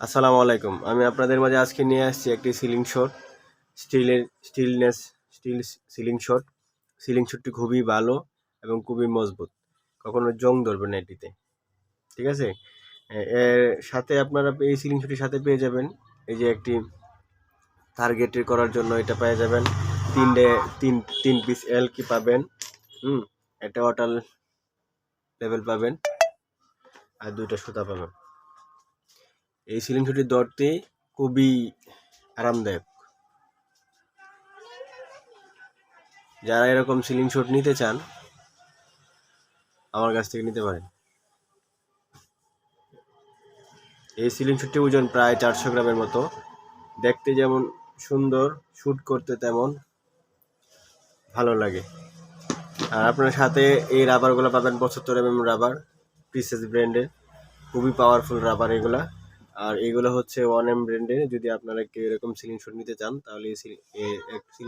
আসসালামু আলাইকুম। আমি আপনাদের মাঝে আজকে নিয়ে আসছি একটি সিলিং শট। স্টিলের, stillness, still ceiling shot. Ceiling শটটি খুবই ভালো এবং খুবই মজবুত। কখনো জং ধরবে না এটিতে। ঠিক আছে? এর সাথে আপনারা এই সিলিং শটটির সাথে পেয়ে যাবেন। এই যে একটি টার্গেটের করার জন্য এটা পেয়ে যাবেন। তিনটে, তিন তিন পিস এল কি পাবেন? হুম? একটা ওয়াটার লেভেল পাবেন। আর দুইটা সুতা পাবেন। এই সিলিং ছুটির দরটি খুবই আরামদায়ক। যারা এরকম সিলিং শট নিতে চান, আমার কাছ থেকে নিতে পারেন। এই সিলিং শটটির ওজন প্রায় চারশো গ্রামের মতো। দেখতে যেমন সুন্দর শ্যুট করতে তেমন ভালো লাগে। আর আপনার সাথে এই রাবারগুলো পাবেন পঁচাত্তর এমএম রাবার পিসেস ব্র্যান্ডের। খুবই পাওয়ারফুল রাবার এগুলা। আর এগুলো হচ্ছে ওয়ান এম ব্র্যান্ডের যদি আপনারা কেউ এরকম সিলিং শট নিতে চান, তাহলে সিলি-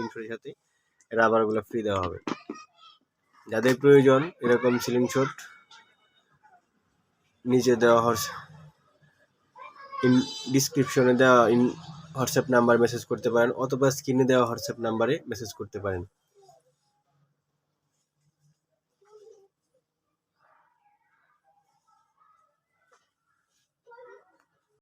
শটের সাথে রাবারগুলো ফ্রি দেওয়া হবে। যাদের প্রয়োজন এরকম সিলিং শট নিচে দেওয়া ইন ডিসক্রিপশনে দেওয়া ইন হোয়াটসঅ্যাপ নাম্বার মেসেজ করতে পারেন, অথবা স্ক্রিনে দেওয়া হোয়াটসঅ্যাপ নাম্বারে মেসেজ করতে পারেন।